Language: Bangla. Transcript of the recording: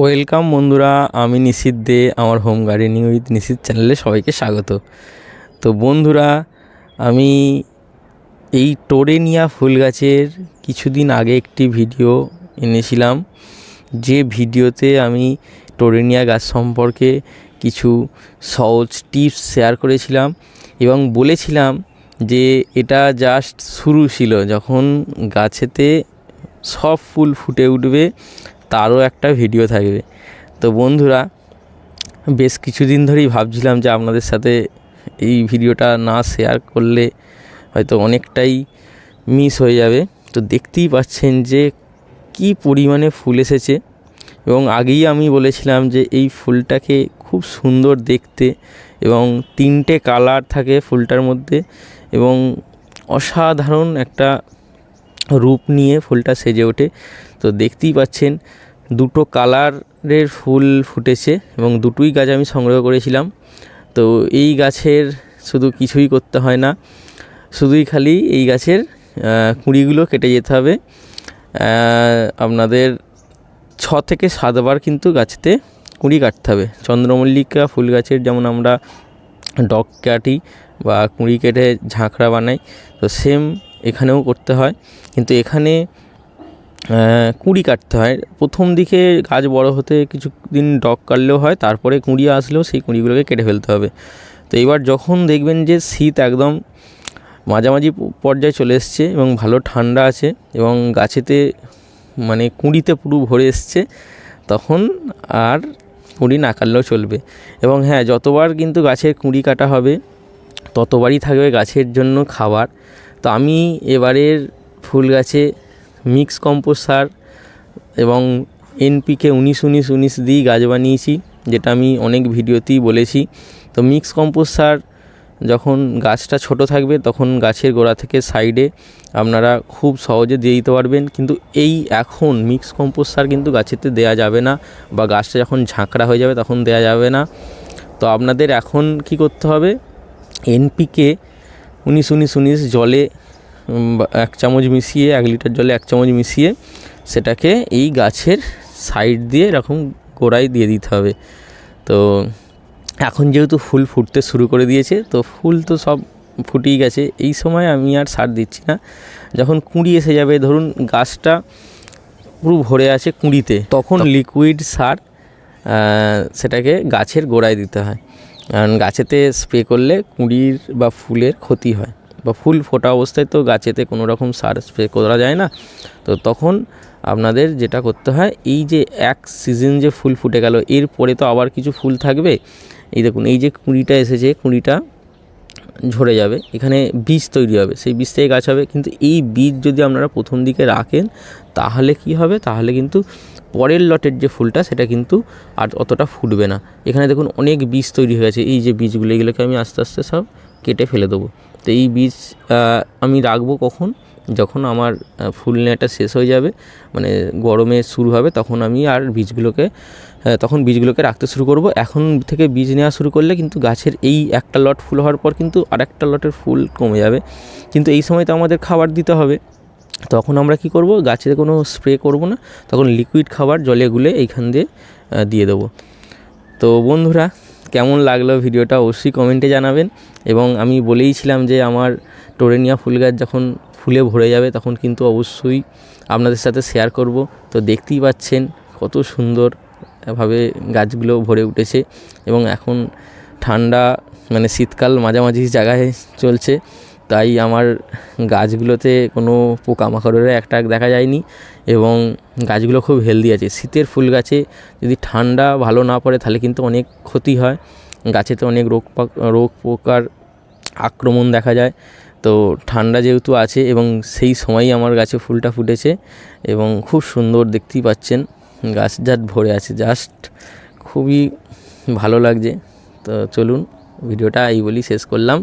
ওয়েলকাম বন্ধুরা, আমি নিশিত দে, আমার হোম গার্ডেনিং উইথ নিশিত চ্যানেলে সবাইকে স্বাগত। তো বন্ধুরা, আমি এই টোরেনিয়া ফুল গাছের কিছুদিন আগে একটি ভিডিও এনেছিলাম। যে ভিডিওতে আমি টোরেনিয়া গাছ সম্পর্কে কিছু সহজ টিপস শেয়ার করেছিলাম এবং বলেছিলাম যে এটা জাস্ট শুরু ছিল, যখন গাছেতে সব ফুল ফুটে উঠবে তারও একটা ভিডিও থাকবে। তো বন্ধুরা, বেশ কিছুদিন ধরেই ভাবছিলাম যে আপনাদের সাথে এই ভিডিওটা না শেয়ার করলে হয়তো অনেকটাই মিস হয়ে যাবে। তো দেখতেই পাচ্ছেন যে কি পরিমাণে ফুল এসেছে এবং আগেই আমি বলেছিলাম যে এই ফুলটাকে খুব সুন্দর দেখতে এবং তিনটে কালার থাকে ফুলটার মধ্যে এবং অসাধারণ একটা রূপ নিয়ে ফুলটা সেজে ওঠে। তো দেখতেই পাচ্ছেন, দুটো কালারের ফুল ফুটেছে এবং দুটোই গাছ আমি সংগ্রহ করেছিলাম। তো এই গাছের শুধু কিছুই করতে হয় না, শুধুই খালি এই গাছের কুঁড়িগুলো কেটে যেতে হবে। আপনাদের ছ থেকে সাতবার কিন্তু গাছেতে কুঁড়ি কাটতে হবে। চন্দ্রমল্লিকা ফুল গাছের যেমন আমরা ডগ কাটি বা কুঁড়ি কেটে ঝাঁকড়া বানাই, তো সেম এখানেও করতে হয়। কিন্তু এখানে কুঁড়ি কাটতে হয়। প্রথম দিকে গাছ বড় হতে কিছু দিন ডগ কাটলেও হয়, তারপরে কুঁড়ি আসলেও সেই কুঁড়িগুলোকে কেটে ফেলতে হবে। তো এবার যখন দেখবেন যে শীত একদম মাঝামাঝি পর্যায়ে চলে এসছে এবং ভালো ঠান্ডা আছে এবং গাছেতে মানে কুঁড়িতে পুরো ভরে এসছে, তখন আর কুঁড়ি না কাটলেও চলবে। এবং হ্যাঁ যতবার কিন্তু গাছের কুঁড়ি কাটা হবে, ততবারই থাকবে গাছের জন্য খাবার। তো আমি এবারের ফুল গাছে মিক্স কম্পোস্ট সার এবং এনপিকে উনিশ উনিশ উনিশ দিয়েই গাছ বানিয়েছি, যেটা আমি অনেক ভিডিওতেই বলেছি। তো মিক্স কম্পোস্ট সার যখন গাছটা ছোট থাকবে, তখন গাছের গোড়া থেকে সাইডে আপনারা খুব সহজে দিয়ে দিতে পারবেন। কিন্তু এই এখন মিক্স কম্পোস্ট সার কিন্তু গাছেতে দেওয়া যাবে না বা গাছটা যখন ঝাঁকড়া হয়ে যাবে, তখন দেওয়া যাবে না। তো আপনাদের এখন কি করতে হবে? এনপিকে উনিশ উনিশ উনিশ জলে এক চামচ মিশিয়ে এক লিটার জলে এক চামচ মিশিয়ে সেটাকে এই গাছের সাইড দিয়ে এরকম গোড়ায় দিয়ে দিতে হবে। তো এখন যেহেতু ফুল ফুটতে শুরু করে দিয়েছে তো ফুল তো সব ফুটেই গেছে। এই সময় আমি আর সার দিচ্ছি না। যখন কুঁড়ি এসে যাবে ধরুন গাছটা পুরো ভরে আছে কুঁড়িতে তখন লিকুইড সার সেটাকে গাছের গোড়ায় দিতে হয়। কারণ গাছেতে স্প্রে করলে কুঁড়ির বা ফুলের ক্ষতি হয়। বা ফুল ফোটা অবস্থায় তো গাছেতে কোনো রকম সার স্প্রে করা যায় না। তো তখন আপনাদের যেটা করতে হয়, এই যে এক সিজন যে ফুল ফুটে গেল এরপরে তো আবার কিছু ফুল থাকবে। এই দেখুন, এই যে কুঁড়িটা এসেছে, কুঁড়িটা ঝরে যাবে। এখানে বীজ তৈরি হবে, সেই বীজ থেকে গাছ হবে। কিন্তু এই বীজ যদি আপনারা প্রথম দিকে রাখেন, তাহলে কি হবে? তাহলে কিন্তু পরের লটের যে ফুলটা, সেটা কিন্তু আর অতটা ফুটবে না। এখানে দেখুন, অনেক বীজ তৈরি হয়ে গেছে। এই যে বীজগুলো, এগুলোকে আমি আস্তে আস্তে সব কেটে ফেলে দেবো। তো এই বীজ আমি রাখব কখন? যখন আমার ফুল নেওয়াটা শেষ হয়ে যাবে মানে গরমে শুরু হবে, তখন আমি আর বীজগুলোকে তখন বীজগুলোকে রাখতে শুরু করব। এখন থেকে বীজ নেওয়া শুরু করলে কিন্তু গাছের এই একটা লট ফুল হওয়ার পর কিন্তু আর একটা লটের ফুল কমে যাবে। কিন্তু এই সময় তো আমাদের খাবার দিতে হবে। তখন আমরা কি করব? গাছে কোনো স্প্রে করব না। তখন লিকুইড খাবার জলে গুলে এইখান দিয়ে দিয়ে দেবো। তো বন্ধুরা কেমন লাগল ভিডিওটা অবশ্যই কমেন্টে জানাবেন। এবং আমি বলেইছিলাম যে আমার টোরেনিয়া ফুল গাছ যখন ফুলে ভরে যাবে তখন কিন্তু অবশ্যই আপনাদের সাথে শেয়ার করব। তো দেখতেই পাচ্ছেন কত সুন্দরভাবে গাছগুলো ভরে উঠেছে এবং এখন ঠান্ডা মানে শীতকাল মাঝামাঝি জায়গায় চলছে। তাই আমার গাছগুলোতে কোনো পোকামাকড়ের একটা দেখা যায়নি এবং গাছগুলো খুব হেলদি আছে। শীতের ফুল গাছে যদি ঠান্ডা ভালো না পড়ে তাহলে কিন্তু অনেক ক্ষতি হয়। গাছেতে অনেক রোগ রোগ পোকার আক্রমণ দেখা যায়। তো ঠান্ডা যেহেতু আছে এবং সেই সময়ই আমার গাছে ফুলটা ফুটেছে এবং খুব সুন্দর দেখতেই পাচ্ছেন গাছ জাত ভরে আছে। জাস্ট খুবই ভালো লাগছে। তো চলুন, ভিডিওটা এই বলি শেষ করলাম।